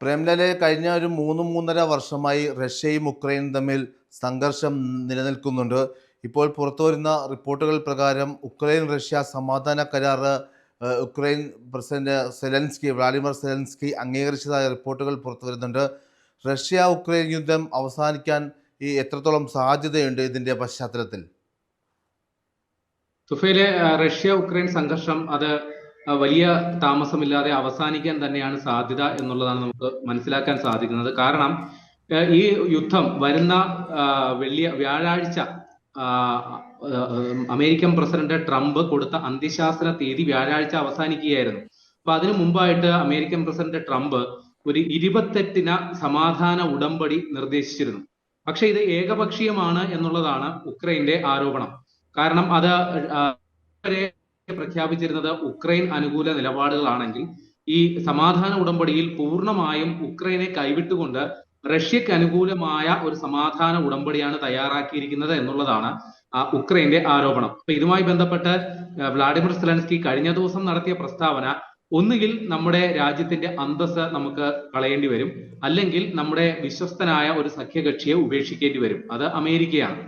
പ്രേംലാലെ കഴിഞ്ഞ ഒരു മൂന്ന് മൂന്നര വർഷമായി റഷ്യയും ഉക്രൈനും തമ്മിൽ സംഘർഷം നിലനിൽക്കുന്നുണ്ട്. ഇപ്പോൾ പുറത്തുവരുന്ന റിപ്പോർട്ടുകൾ പ്രകാരം ഉക്രൈൻ റഷ്യ സമാധാന കരാർ Ukraine president Zelensky Vladimir Zelensky അംഗീകരിച്ചതായ റിപ്പോർട്ടുകൾ പുറത്തുവരുന്നുണ്ട് റഷ്യ ഉക്രൈൻ യുദ്ധം അവസാനിക്കാൻ ഈ എത്രത്തോളം സാധ്യതയുണ്ട് ഇതിന്റെ പശ്ചാത്തലത്തിൽ? റഷ്യ ഉക്രൈൻ സംഘർഷം അത് വലിയ താമസമില്ലാതെ അവസാനിക്കാൻ തന്നെയാണ് സാധ്യത എന്നുള്ളതാണ് നമുക്ക് മനസ്സിലാക്കാൻ സാധിക്കുന്നത്. കാരണം ഈ യുദ്ധം വരുന്ന വെള്ളിയ വ്യാഴാഴ്ച അമേരിക്കൻ പ്രസിഡന്റ് ട്രംപ് കൊടുത്ത അന്ത്യശാസന തീയതി വ്യാഴാഴ്ച അവസാനിക്കുകയായിരുന്നു. അപ്പൊ അതിനു മുമ്പായിട്ട് അമേരിക്കൻ പ്രസിഡന്റ് ട്രംപ് ഒരു ഇരുപത്തെട്ടിന സമാധാന ഉടമ്പടി നിർദ്ദേശിച്ചിരുന്നു. പക്ഷെ ഇത് ഏകപക്ഷീയമാണ് എന്നുള്ളതാണ് ഉക്രൈന്റെ ആരോപണം. കാരണം അത് പ്രഖ്യാപിച്ചിരുന്നത് ഉക്രൈൻ അനുകൂല നിലപാടുകളാണെങ്കിൽ ഈ സമാധാന ഉടമ്പടിയിൽ പൂർണമായും ഉക്രൈനെ കൈവിട്ടുകൊണ്ട് റഷ്യക്ക് അനുകൂലമായ ഒരു സമാധാന ഉടമ്പടിയാണ് തയ്യാറാക്കിയിരിക്കുന്നത് എന്നുള്ളതാണ് ഉക്രൈന്റെ ആരോപണം. അപ്പൊ ഇതുമായി ബന്ധപ്പെട്ട് വ്ളാഡിമിർ സെലൻസ്കി കഴിഞ്ഞ ദിവസം നടത്തിയ പ്രസ്താവന ഒന്നുകിൽ നമ്മുടെ രാജ്യത്തിന്റെ അന്തസ് നമുക്ക് കളയേണ്ടി വരും അല്ലെങ്കിൽ നമ്മുടെ വിശ്വസ്തനായ ഒരു സഖ്യകക്ഷിയെ ഉപേക്ഷിക്കേണ്ടി വരും. അത് അമേരിക്കയാണ്.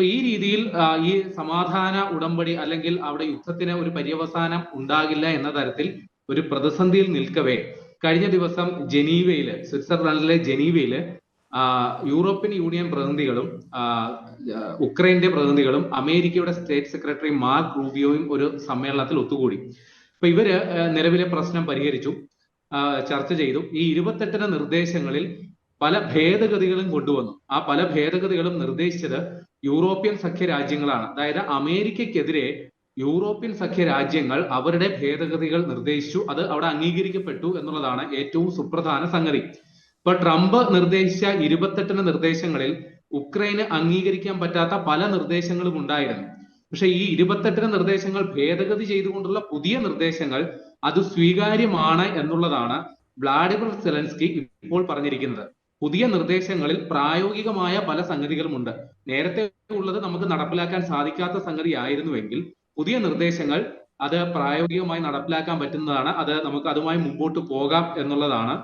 അപ്പൊ ഈ രീതിയിൽ ഈ സമാധാന ഉടമ്പടി അല്ലെങ്കിൽ അവിടെ യുദ്ധത്തിന് ഒരു പര്യവസാനം ഉണ്ടാകില്ല എന്ന തരത്തിൽ ഒരു പ്രതിസന്ധിയിൽ നിൽക്കവേ. കഴിഞ്ഞ ദിവസം ജനീവയിൽ സ്വിറ്റ്സർലൻഡിലെ ജനീവയിൽ യൂറോപ്യൻ യൂണിയൻ പ്രതിനിധികളും ഉക്രൈന്റെ പ്രതിനിധികളും അമേരിക്കയുടെ സ്റ്റേറ്റ് സെക്രട്ടറി മാർക്ക് റൂബിയോയും ഒരു സമ്മേളനത്തിൽ ഒത്തുകൂടി. അപ്പൊ ഇവർ നിലവിലെ പ്രശ്നം പരിഹരിച്ചു ചർച്ച ചെയ്തു. ഈ ഇരുപത്തെട്ടിന് നിർദ്ദേശങ്ങളിൽ പല ഭേദഗതികളും കൊണ്ടുവന്നു. ആ പല ഭേദഗതികളും നിർദ്ദേശിച്ചത് യൂറോപ്യൻ സഖ്യ രാജ്യങ്ങളാണ് അതായത് അമേരിക്കക്കെതിരെ യൂറോപ്യൻ സഖ്യ രാജ്യങ്ങൾ അവരുടെ ഭേദഗതികൾ നിർദ്ദേശിച്ചു. അത് അവിടെ അംഗീകരിക്കപ്പെട്ടു എന്നുള്ളതാണ് ഏറ്റവും സുപ്രധാന സംഗതി. ഇപ്പൊ ട്രംപ് നിർദ്ദേശിച്ച ഇരുപത്തെട്ടിന് നിർദ്ദേശങ്ങളിൽ ഉക്രൈന് അംഗീകരിക്കാൻ പറ്റാത്ത പല നിർദ്ദേശങ്ങളും ഉണ്ടായിരുന്നു. പക്ഷെ ഈ ഇരുപത്തെട്ടിന് നിർദ്ദേശങ്ങൾ ഭേദഗതി ചെയ്തുകൊണ്ടുള്ള പുതിയ നിർദ്ദേശങ്ങൾ അത് സ്വീകാര്യമാണ് എന്നുള്ളതാണ് വ്ളാഡിമിർ സെലൻസ്കി ഇപ്പോൾ പറഞ്ഞിരിക്കുന്നത്. പുതിയ നിർദ്ദേശങ്ങളിൽ പ്രായോഗികമായ പല സംഗതികളുമുണ്ട്. നേരത്തെ ഉള്ളത് നമുക്ക് നടപ്പിലാക്കാൻ സാധിക്കാത്ത സംഗതി ആയിരുന്നുവെങ്കിൽ പുതിയ നിർദ്ദേശങ്ങൾ അത് പ്രായോഗികമായി നടപ്പിലാക്കാൻ പറ്റുന്നതാണ്. അത് നമുക്ക് അതുമായി മുമ്പോട്ട് പോകാം എന്നുള്ളതാണ്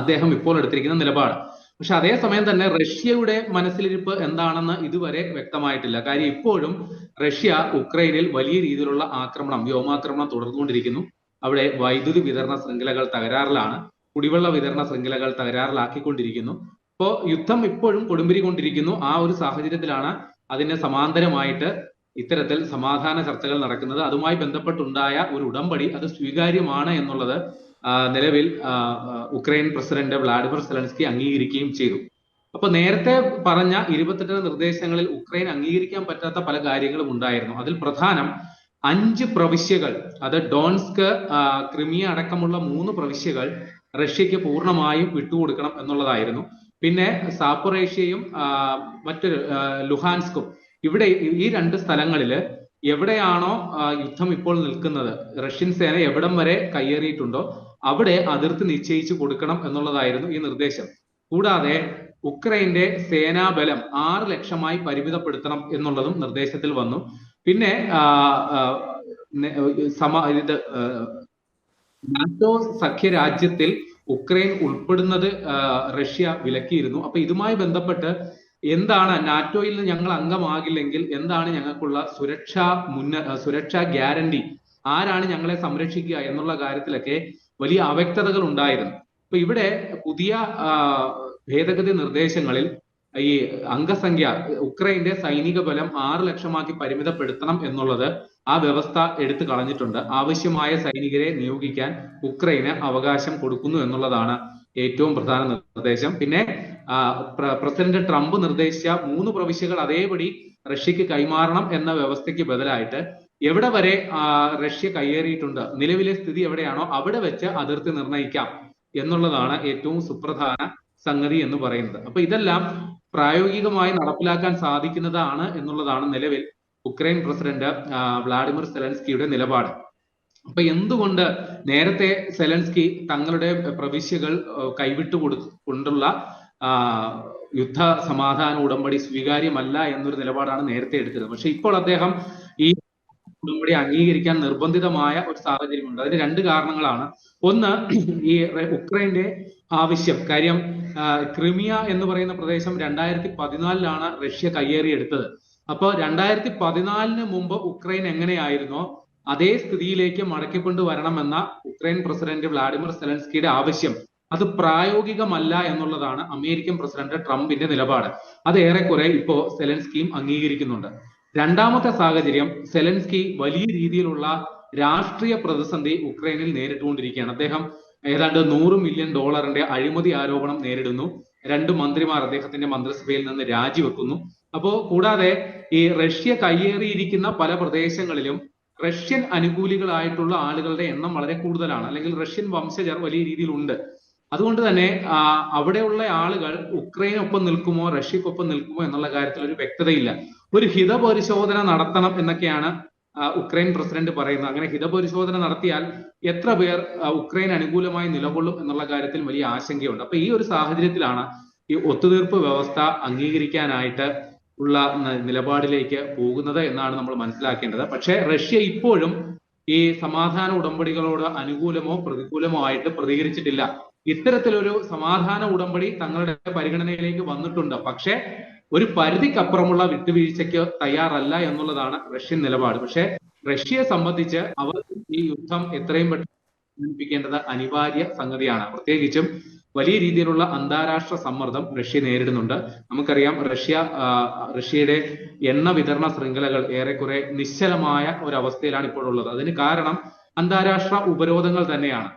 അദ്ദേഹം ഇപ്പോൾ എടുത്തിരിക്കുന്ന നിലപാട്. പക്ഷെ അതേസമയം തന്നെ റഷ്യയുടെ മനസ്സിലിരിപ്പ് എന്താണെന്ന് ഇതുവരെ വ്യക്തമായിട്ടില്ല. കാര്യം ഇപ്പോഴും റഷ്യ ഉക്രൈനിൽ വലിയ രീതിയിലുള്ള ആക്രമണം വ്യോമാക്രമണം തുടർന്നുകൊണ്ടിരിക്കുന്നു. അവിടെ വൈദ്യുതി വിതരണ ശൃംഖലകൾ തകരാറിലാണ്. കുടിവെള്ള വിതരണ ശൃംഖലകൾ തകരാറിലാക്കിക്കൊണ്ടിരിക്കുന്നു. ഇപ്പോ യുദ്ധം ഇപ്പോഴും കൊടുമ്പിരി കൊണ്ടിരിക്കുന്നു ആ ഒരു സാഹചര്യത്തിലാണ് അതിന് സമാന്തരമായിട്ട് ഇത്തരത്തിൽ സമാധാന ചർച്ചകൾ നടക്കുന്നത്. അതുമായി ബന്ധപ്പെട്ടുണ്ടായ ഒരു ഉടമ്പടി അത് സ്വീകാര്യമാണ് എന്നുള്ളത് നിലവിൽ ഉക്രൈൻ പ്രസിഡന്റ് വ്ളാഡിമിർ സെലൻസ്കി അംഗീകരിക്കുകയും ചെയ്തു. അപ്പൊ നേരത്തെ പറഞ്ഞ ഇരുപത്തെട്ട് നിർദ്ദേശങ്ങളിൽ ഉക്രൈൻ അംഗീകരിക്കാൻ പറ്റാത്ത പല കാര്യങ്ങളും ഉണ്ടായിരുന്നു. അതിൽ പ്രധാനം അഞ്ച് പ്രവിശ്യകൾ അത് ഡോൺസ്ക് ക്രിമിയ അടക്കമുള്ള മൂന്ന് പ്രവിശ്യകൾ റഷ്യക്ക് പൂർണമായും വിട്ടുകൊടുക്കണം എന്നുള്ളതായിരുന്നു. പിന്നെ സാപ്പറേഷ്യയും മറ്റൊരു ലുഹാൻസ്കും. ഇവിടെ ഈ രണ്ട് സ്ഥലങ്ങളിൽ എവിടെയാണോ യുദ്ധം ഇപ്പോൾ നിൽക്കുന്നത് റഷ്യൻ സേന എവിടം വരെ കയ്യേറിയിട്ടുണ്ടോ അവിടെ അതിർത്തി നിശ്ചയിച്ചു കൊടുക്കണം എന്നുള്ളതായിരുന്നു ഈ നിർദ്ദേശം. കൂടാതെ ഉക്രൈന്റെ സേനാബലം ആറ് ലക്ഷമായി പരിമിതപ്പെടുത്തണം എന്നുള്ളതും നിർദ്ദേശത്തിൽ വന്നു. പിന്നെ സമ ഇത് നാറ്റോ സഖ്യ രാജ്യത്തിൽ ഉക്രൈൻ ഉൾപ്പെടുന്നത് റഷ്യ വിലക്കിയിരുന്നു. അപ്പൊ ഇതുമായി ബന്ധപ്പെട്ട് എന്താണ് നാറ്റോയിൽ ഞങ്ങൾ അംഗമാകില്ലെങ്കിൽ എന്താണ് ഞങ്ങൾക്കുള്ള സുരക്ഷാ മുന്ന സുരക്ഷാ ഗ്യാരണ്ടി? ആരാണ് ഞങ്ങളെ സംരക്ഷിക്കുക എന്നുള്ള കാര്യത്തിലൊക്കെ വലിയ അവ്യക്തതകൾ ഉണ്ടായിരുന്നു. അപ്പൊ ഇവിടെ പുതിയ ഭേദഗതി നിർദ്ദേശങ്ങളിൽ ഈ അംഗസംഖ്യ ഉക്രൈന്റെ സൈനിക ബലം ആറ് ലക്ഷമാക്കി പരിമിതപ്പെടുത്തണം എന്നുള്ളത് ആ വ്യവസ്ഥ എടുത്തു കളഞ്ഞിട്ടുണ്ട്. ആവശ്യമായ സൈനികരെ നിയോഗിക്കാൻ ഉക്രൈന് അവകാശം കൊടുക്കുന്നു എന്നുള്ളതാണ് ഏറ്റവും പ്രധാന നിർദ്ദേശം. പിന്നെ പ്രസിഡന്റ് ട്രംപ് നിർദ്ദേശിച്ച മൂന്ന് പ്രവിശ്യകൾ അതേപടി റഷ്യക്ക് കൈമാറണം എന്ന വ്യവസ്ഥയ്ക്ക് ബദലായിട്ട് എവിടെ വരെ റഷ്യ കയ്യേറിയിട്ടുണ്ട് നിലവിലെ സ്ഥിതി എവിടെയാണോ അവിടെ വെച്ച് അതിർത്തി നിർണയിക്കാം എന്നുള്ളതാണ് ഏറ്റവും സുപ്രധാന സംഗതി എന്ന് പറയുന്നത്. അപ്പൊ ഇതെല്ലാം പ്രായോഗികമായി നടപ്പിലാക്കാൻ സാധിക്കുന്നതാണ് എന്നുള്ളതാണ് നിലവിൽ ഉക്രൈൻ പ്രസിഡന്റ് വ്ളാഡിമിർ സെലൻസ്കിയുടെ നിലപാട്. അപ്പൊ എന്തുകൊണ്ട് നേരത്തെ സെലൻസ്കി തങ്ങളുടെ പ്രവിശ്യകൾ കൈവിട്ടു കൊടു കൊണ്ടുള്ള യുദ്ധ സമാധാന ഉടമ്പടി സ്വീകാര്യമല്ല എന്നൊരു നിലപാടാണ് നേരത്തെ എടുത്തത്. പക്ഷെ ഇപ്പോൾ അദ്ദേഹം ഈ ഉടമ്പടി അംഗീകരിക്കാൻ നിർബന്ധിതമായ ഒരു സാഹചര്യമുണ്ട്. അതിന് രണ്ട് കാരണങ്ങളാണ്. ഒന്ന് ഈ ഉക്രൈന്റെ ആവശ്യം കാര്യം ക്രിമിയ എന്ന് പറയുന്ന പ്രദേശം രണ്ടായിരത്തി പതിനാലിലാണ് റഷ്യ കയ്യേറിയെടുത്തത്. അപ്പോൾ രണ്ടായിരത്തി പതിനാലിന് മുമ്പ് ഉക്രൈൻ എങ്ങനെയായിരുന്നോ അതേ സ്ഥിതിയിലേക്ക് മടക്കിക്കൊണ്ടുവരണമെന്ന ഉക്രൈൻ പ്രസിഡന്റ് വ്ളാഡിമിർ സെലൻസ്കിയുടെ ആവശ്യം. അത് പ്രായോഗികമല്ല എന്നുള്ളതാണ് അമേരിക്കൻ പ്രസിഡന്റ് ട്രംപിന്റെ നിലപാട്. അത് ഏറെക്കുറെ ഇപ്പോ സെലൻസ്കിയും അംഗീകരിക്കുന്നുണ്ട്. രണ്ടാമത്തെ സാഹചര്യം സെലൻസ്കി വലിയ രീതിയിലുള്ള രാഷ്ട്രീയ പ്രതിസന്ധി ഉക്രൈനിൽ നേരിട്ടുകൊണ്ടിരിക്കുകയാണ്. അദ്ദേഹം ഏതാണ്ട് നൂറ് മില്യൺ ഡോളറിന്റെ അഴിമതി ആരോപണം നേരിടുന്നു. രണ്ട് മന്ത്രിമാർ അദ്ദേഹത്തിന്റെ മന്ത്രിസഭയിൽ നിന്ന് രാജിവെക്കുന്നു. അപ്പോ കൂടാതെ ഈ റഷ്യ കയ്യേറിയിരിക്കുന്ന പല പ്രദേശങ്ങളിലും റഷ്യൻ അനുകൂലികളായിട്ടുള്ള ആളുകളുടെ എണ്ണം വളരെ കൂടുതലാണ്. അല്ലെങ്കിൽ റഷ്യൻ വംശജർ വലിയ രീതിയിലുണ്ട്. അതുകൊണ്ട് തന്നെ അവിടെയുള്ള ആളുകൾ ഉക്രൈനൊപ്പം നിൽക്കുമോ റഷ്യക്കൊപ്പം നിൽക്കുമോ എന്നുള്ള കാര്യത്തിൽ ഒരു വ്യക്തതയില്ല. ഒരു ഹിതപരിശോധന നടത്തണം എന്നൊക്കെയാണ് ഉക്രൈൻ പ്രസിഡന്റ് പറയുന്നത് അങ്ങനെ ഹിതപരിശോധന നടത്തിയാൽ എത്ര പേർ ഉക്രൈൻ അനുകൂലമായി നിലകൊള്ളും എന്നുള്ള കാര്യത്തിൽ വലിയ ആശങ്കയുണ്ട്. അപ്പൊ ഈ ഒരു സാഹചര്യത്തിലാണ് ഈ ഒത്തുതീർപ്പ് വ്യവസ്ഥ അംഗീകരിക്കാനായിട്ട് ഉള്ള നിലപാടിലേക്ക് പോകുന്നത് എന്നാണ് നമ്മൾ മനസ്സിലാക്കേണ്ടത്. പക്ഷേ റഷ്യ ഇപ്പോഴും ഈ സമാധാന ഉടമ്പടികളോട് അനുകൂലമോ പ്രതികൂലമോ ആയിട്ട് പ്രതികരിച്ചിട്ടില്ല. ഇത്തരത്തിലൊരു സമാധാന ഉടമ്പടി തങ്ങളുടെ പരിഗണനയിലേക്ക് വന്നിട്ടുണ്ട്. പക്ഷേ ഒരു പരിധിക്കപ്പുറമുള്ള വിട്ടുവീഴ്ചയ്ക്ക് തയ്യാറല്ല എന്നുള്ളതാണ് റഷ്യൻ നിലപാട്. പക്ഷേ റഷ്യയെ സംബന്ധിച്ച് അവർ ഈ യുദ്ധം എത്രയും പെട്ടെന്ന് അനിവാര്യ സംഗതിയാണ്. പ്രത്യേകിച്ചും വലിയ രീതിയിലുള്ള അന്താരാഷ്ട്ര സമ്മർദ്ദം റഷ്യ നേരിടുന്നുണ്ട്. നമുക്കറിയാം റഷ്യ റഷ്യയുടെ എണ്ണ വിതരണ ശൃംഖലകൾ ഏറെക്കുറെ നിശ്ചലമായ ഒരു അവസ്ഥയിലാണ് ഇപ്പോൾ ഉള്ളത്. അതിന് കാരണം അന്താരാഷ്ട്ര ഉപരോധങ്ങൾ തന്നെയാണ്.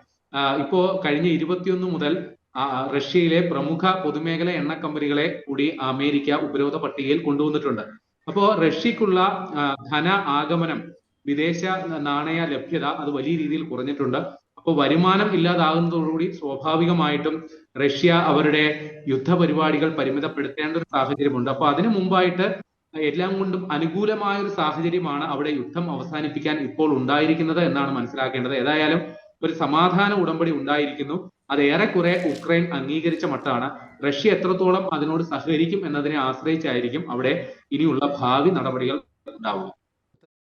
ഇപ്പോ കഴിഞ്ഞ ഇരുപത്തിയൊന്ന് മുതൽ റഷ്യയിലെ പ്രമുഖ പൊതുമേഖല എണ്ണ കമ്പനികളെ കൂടി അമേരിക്ക ഉപരോധ പട്ടികയിൽ കൊണ്ടുവന്നിട്ടുണ്ട്. അപ്പോ റഷ്യക്കുള്ള ധന ആഗമനം വിദേശ നാണയ ലഭ്യത അത് വലിയ രീതിയിൽ കുറഞ്ഞിട്ടുണ്ട്. അപ്പോൾ വരുമാനം ഇല്ലാതാകുന്നതോടുകൂടി സ്വാഭാവികമായിട്ടും റഷ്യ അവരുടെ യുദ്ധ പരിപാടികൾ പരിമിതപ്പെടുത്തേണ്ട ഒരു സാഹചര്യമുണ്ട്. അപ്പോൾ അതിനു മുമ്പായിട്ട് എല്ലാം കൊണ്ടും അനുകൂലമായ ഒരു സാഹചര്യമാണ് അവിടെ യുദ്ധം അവസാനിപ്പിക്കാൻ ഇപ്പോൾ ഉണ്ടായിരിക്കുന്നത് എന്നാണ് മനസ്സിലാക്കേണ്ടത്. ഏതായാലും ഒരു സമാധാന ഉടമ്പടി ഉണ്ടായിരിക്കുന്നു. അത് ഏറെക്കുറെ ഉക്രൈൻ അംഗീകരിച്ച മട്ടാണ്. റഷ്യ എത്രത്തോളം അതിനോട് സഹകരിക്കും എന്നതിനെ ആശ്രയിച്ചായിരിക്കും അവിടെ ഇനിയുള്ള ഭാവി നടപടികൾ ഉണ്ടാവുക.